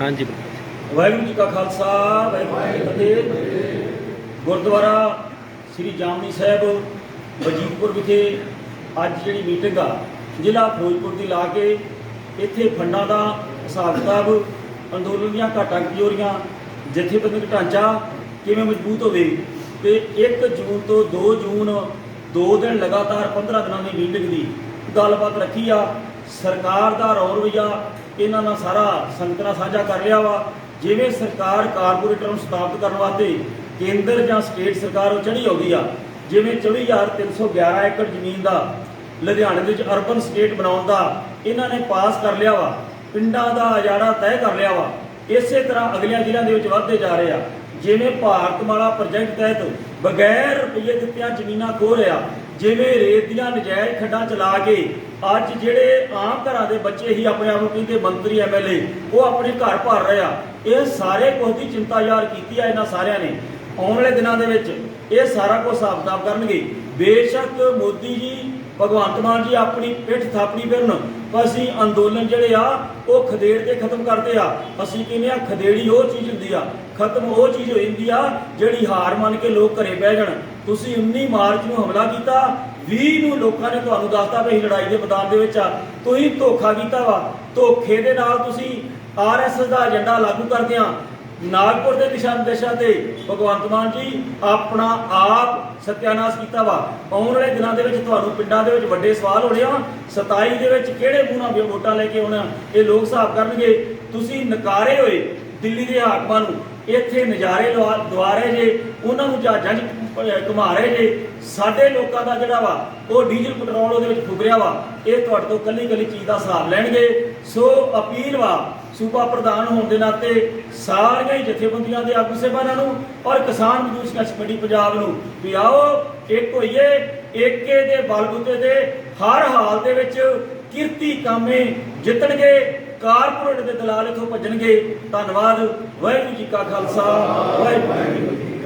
ਹਾਂਜੀ। ਵਾਹਿਗੁਰੂ ਜੀ ਕਾ ਖਾਲਸਾ, ਵਾਹਿਗੁਰੂ ਜੀ ਕੀ ਫਤਿਹ। ਗੁਰਦੁਆਰਾ ਸ੍ਰੀ ਜਾਮਨੀ ਸਾਹਿਬ, ਵਜੀਦਪੁਰ ਵਿਖੇ ਅੱਜ ਜਿਹੜੀ ਮੀਟਿੰਗ ਆ, ਜ਼ਿਲ੍ਹਾ ਫਿਰੋਜ਼ਪੁਰ ਦੀ ਲਾ ਕੇ ਇੱਥੇ ਫੰਡਾਂ ਦਾ ਹਿਸਾਬ ਕਿਤਾਬ, ਅੰਦੋਲਨ ਦੀਆਂ ਘਾਟਾਂ ਕਮਜ਼ੋਰੀਆਂ ਜਥੇਬੰਦਕ ਢਾਂਚਾ ਕਿਵੇਂ ਮਜ਼ਬੂਤ ਹੋਵੇ ਤੇ 1 ਜੂਨ ਤੋਂ 2 ਜੂਨ, ਦੋ ਦਿਨ ਲਗਾਤਾਰ 15 ਦਿਨਾਂ ਦੀ ਮੀਟਿੰਗ ਦੀ ਗੱਲਬਾਤ ਰੱਖੀ ਆ। ਸਰਕਾਰ ਦਾ ਰੌ ਰਵਈਆ ਇਹਨਾਂ ਨਾਲ ਸਾਰਾ ਸੰਗਤ ਨਾਲ ਸਾਂਝਾ ਕਰ ਲਿਆ ਵਾ। ਜਿਵੇਂ ਸਰਕਾਰ ਕਾਰਪੋਰੇਟਰ ਨੂੰ ਸਥਾਪਿਤ ਕਰਨ ਵਾਸਤੇ ਕੇਂਦਰ ਜਾਂ ਸਟੇਟ ਸਰਕਾਰ ਉਹ ਚੜੀ ਆਉਂਦੀ ਆ। ਜਿਵੇਂ 24311 ਏਕੜ ਜ਼ਮੀਨ ਦਾ ਲੁਧਿਆਣੇ ਦੇ ਵਿੱਚ ਅਰਬਨ ਸਟੇਟ ਬਣਾਉਣ ਦਾ ਇਹਨਾਂ ਨੇ ਪਾਸ ਕਰ ਲਿਆ ਵਾ। ਪਿੰਡਾਂ ਦਾ ਅਜਾੜਾ ਤੈਅ ਕਰ ਲਿਆ ਵਾ। ਇਸੇ ਤਰ੍ਹਾਂ ਅਗਲੀਆਂ ਜ਼ਿਲ੍ਹਿਆਂ ਦੇ ਵਿੱਚ ਵਧਦੇ ਜਾ ਰਹੇ ਆ। ਜਿਵੇਂ ਭਾਰਤਮਾਲਾ ਪ੍ਰੋਜੈਕਟ ਤਹਿਤ ਬਗੈਰ ਰੁਪਈਏ ਦਿੱਤਿਆਂ ਜ਼ਮੀਨਾਂ ਖੋ ਰਿਹਾ। ਜਿਵੇਂ ਰੇਤ ਦੀਆਂ ਨਜਾਇਜ਼ ਖੱਡਾਂ ਚਲਾ ਕੇ ਅੱਜ ਜਿਹੜੇ ਆਮ ਘਰਾਂ ਦੇ ਬੱਚੇ ਹੀ ਆਪਣੇ ਆਪ ਨੂੰ ਕਹਿੰਦੇ ਮੰਤਰੀ ਐਮਐਲਏ ਉਹ ਆਪਣੇ ਘਰ ਭਰ ਰਹੇ ਆ। ਇਹ ਸਾਰੇ ਕੁਝ ਦੀ ਚਿੰਤਾ ਯਾਰ ਕੀਤੀ ਆ ਇਹਨਾਂ ਸਾਰਿਆਂ ਨੇ। ਆਉਣ ਵਾਲੇ ਦਿਨਾਂ ਦੇ ਵਿੱਚ ਇਹ ਸਾਰਾ ਕੁਝ ਹਿਸਾਬ ਕਿਤਾਬ ਕਰਨਗੇ। ਬੇਸ਼ੱਕ ਮੋਦੀ ਜੀ, ਭਗਵੰਤ ਮਾਨ ਜੀ ਆਪਣੀ ਪਿੱਠ ਥਾਪੜੀ ਫਿਰਨ ਅਸੀਂ ਅੰਦੋਲਨ ਜਿਹੜੇ ਆ, ਉਹ ਖਦੇੜ ਕੇ ਖਤਮ ਕਰਦੇ ਆ। ਅਸੀਂ ਕਹਿੰਦੇ ਆ, ਖਦੇੜੀ ਉਹ ਚੀਜ਼ ਹੁੰਦੀ ਆ, ਖਤਮ ਉਹ ਚੀਜ਼ ਹੋ ਜਾਂਦੀ ਆ, ਜਿਹੜੀ ਹਾਰ ਮੰਨ ਕੇ ਲੋਕ ਘਰੇ ਬਹਿ ਜਾਣ। ਤੁਸੀਂ 19 ਮਾਰਚ ਨੂੰ ਹਮਲਾ ਕੀਤਾ 20 ਨੂੰ ਲੋਕਾਂ ਨੇ ਤੁਹਾਨੂੰ ਦੱਸਤਾ ਵੀ ਅਸੀਂ ਲੜਾਈ ਦੇ ਮੈਦਾਨ ਦੇ ਵਿੱਚ ਆ। ਤੁਸੀਂ ਧੋਖਾ ਕੀਤਾ ਵਾ। ਧੋਖੇ ਦੇ ਨਾਲ ਤੁਸੀਂ ਆਰਐਸਐਸ ਦਾ ਏਜੰਡਾ ਲਾਗੂ ਕਰਦੇ ਆ। ਨਾਗਪੁਰ ਦੇ ਦਿਸ਼ਾ ਨਿਰਦੇਸ਼ਾਂ ਤੇ ਭਗਵੰਤ ਮਾਨ ਜੀ ਆਪਣਾ ਆਪ ਸਤਿਆਨਾਸ਼ ਕੀਤਾ ਵਾ। ਆਉਣ ਵਾਲੇ ਦਿਨਾਂ ਦੇ ਵਿੱਚ ਤੁਹਾਨੂੰ ਪਿੰਡਾਂ ਦੇ ਵਿੱਚ ਵੱਡੇ ਸਵਾਲ ਹੋਣੇ ਆ। 27 ਦੇ ਵਿੱਚ ਕਿਹੜੇ ਮੂੰਹ ਨਾਲ ਵੋਟਾਂ ਲੈ ਕੇ ਆਉਣਾ? ਇਹ ਲੋਕ ਹਿਸਾਬ ਕਰਨਗੇ। ਤੁਸੀਂ ਨਕਾਰੇ ਹੋਏ। ਦਿੱਲੀ ਦੇ ਹਾਕਮਾਂ ਨੂੰ, ਇੱਥੇ ਨਜ਼ਾਰੇ ਲਵਾ ਦਵਾ ਰਹੇ ਜੇ, ਉਹਨਾਂ ਨੂੰ ਜਹਾਜ਼ਾਂ 'ਚ ਪ- ਘੁਮਾ ਰਹੇ ਜੇ, ਸਾਡੇ ਲੋਕਾਂ ਦਾ ਜਿਹੜਾ ਵਾ, ਉਹ ਡੀਜ਼ਲ ਪੈਟਰੋਲ ਉਹਦੇ ਵਿੱਚ ਫੁਕ ਰਿਹਾ ਵਾ, ਇਹ ਤੁਹਾਡੇ ਤੋਂ ਕੱਲੀ ਕੱਲੀ ਚੀਜ਼ ਦਾ ਹਿਸਾਬ ਲੈਣਗੇ। ਸੋ ਅਪੀਲ ਵਾ, ਸੂਬਾ ਪ੍ਰਧਾਨ ਹੋਣ ਦੇ ਨਾਤੇ ਸਾਰੀਆਂ ਹੀ ਜਥੇਬੰਦੀਆਂ ਦੇ ਆਗੂ ਸਾਹਿਬਾਨਾਂ ਨੂੰ ਔਰ ਕਿਸਾਨ ਮਜ਼ਦੂਰ ਸੰਘਰਸ਼ ਕਮੇਟੀ ਪੰਜਾਬ ਨੂੰ ਵੀ ਆਓ, ਇੱਕ ਹੋਈਏ, ਏਕੇ ਦੇ ਬਲਬੂਤੇ ਦੇ ਹਰ ਹਾਲ ਦੇ ਵਿੱਚ ਕਿਰਤੀ ਕਾਮੇ ਜਿੱਤਣਗੇ। ਕਾਰਪੋਰੇਟ ਦੇ ਦਲਾਲ ਇਥੋਂ ਭੱਜਣਗੇ। ਧੰਨਵਾਦ। ਵਾਹਿਗੁਰੂ ਜੀ ਕਾ ਖਾਲਸਾ। ਵਾਹਿਗੁਰੂ ਜੀ ਕੀ ਫਤਿਹ।